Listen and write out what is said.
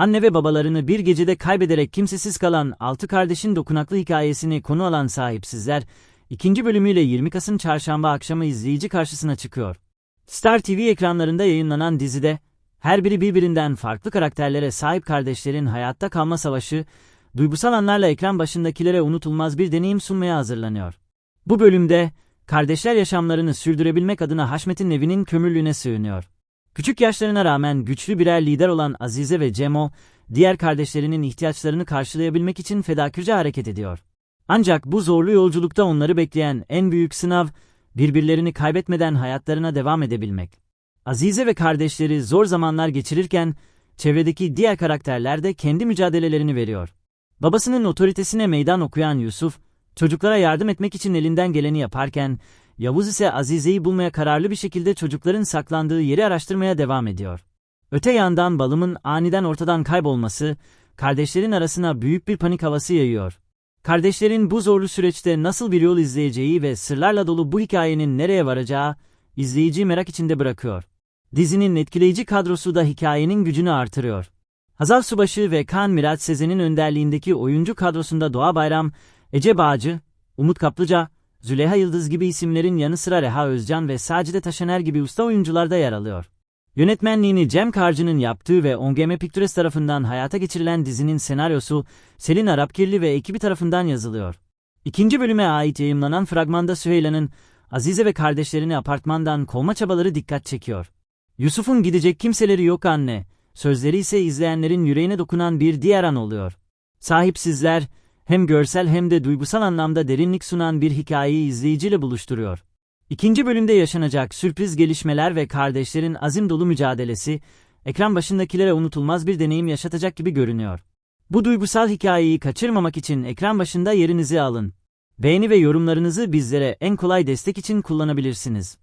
Anne ve babalarını bir gecede kaybederek kimsesiz kalan altı kardeşin dokunaklı hikayesini konu alan sahipsizler, ikinci bölümüyle 20 Kasım çarşamba akşamı izleyici karşısına çıkıyor. Star TV ekranlarında yayınlanan dizide, her biri birbirinden farklı karakterlere sahip kardeşlerin hayatta kalma savaşı, duygusal anlarla ekran başındakilere unutulmaz bir deneyim sunmaya hazırlanıyor. Bu bölümde, kardeşler yaşamlarını sürdürebilmek adına Haşmet'in evinin kömürlüğüne sığınıyor. Küçük yaşlarına rağmen güçlü birer lider olan Azize ve Cemo, diğer kardeşlerinin ihtiyaçlarını karşılayabilmek için fedakarca hareket ediyor. Ancak bu zorlu yolculukta onları bekleyen en büyük sınav, birbirlerini kaybetmeden hayatlarına devam edebilmek. Azize ve kardeşleri zor zamanlar geçirirken, çevredeki diğer karakterler de kendi mücadelelerini veriyor. Babasının otoritesine meydan okuyan Yusuf, çocuklara yardım etmek için elinden geleni yaparken, Yavuz ise Azize'yi bulmaya kararlı bir şekilde çocukların saklandığı yeri araştırmaya devam ediyor. Öte yandan balımın aniden ortadan kaybolması, kardeşlerin arasına büyük bir panik havası yayıyor. Kardeşlerin bu zorlu süreçte nasıl bir yol izleyeceği ve sırlarla dolu bu hikayenin nereye varacağı, izleyiciyi merak içinde bırakıyor. Dizinin etkileyici kadrosu da hikayenin gücünü artırıyor. Hazal Subaşı ve Kaan Mirat Sezen'in önderliğindeki oyuncu kadrosunda Doğa Bayram, Ece Bağcı, Umut Kaplıca, Züleyha Yıldız gibi isimlerin yanı sıra Reha Özcan ve Sacide Taşener gibi usta oyuncular da yer alıyor. Yönetmenliğini Cem Karcı'nın yaptığı ve ONGM Pictures tarafından hayata geçirilen dizinin senaryosu Selin Arapkirli ve ekibi tarafından yazılıyor. İkinci bölüme ait yayımlanan fragmanda Süheyla'nın Azize ve kardeşlerini apartmandan kovma çabaları dikkat çekiyor. Yusuf'un gidecek kimseleri yok anne, sözleri ise izleyenlerin yüreğine dokunan bir diğer an oluyor. Sahipsizler, hem görsel hem de duygusal anlamda derinlik sunan bir hikayeyi izleyiciyle buluşturuyor. İkinci bölümde yaşanacak sürpriz gelişmeler ve kardeşlerin azim dolu mücadelesi, ekran başındakilere unutulmaz bir deneyim yaşatacak gibi görünüyor. Bu duygusal hikayeyi kaçırmamak için ekran başında yerinizi alın. Beğeni ve yorumlarınızı bizlere en kolay destek için kullanabilirsiniz.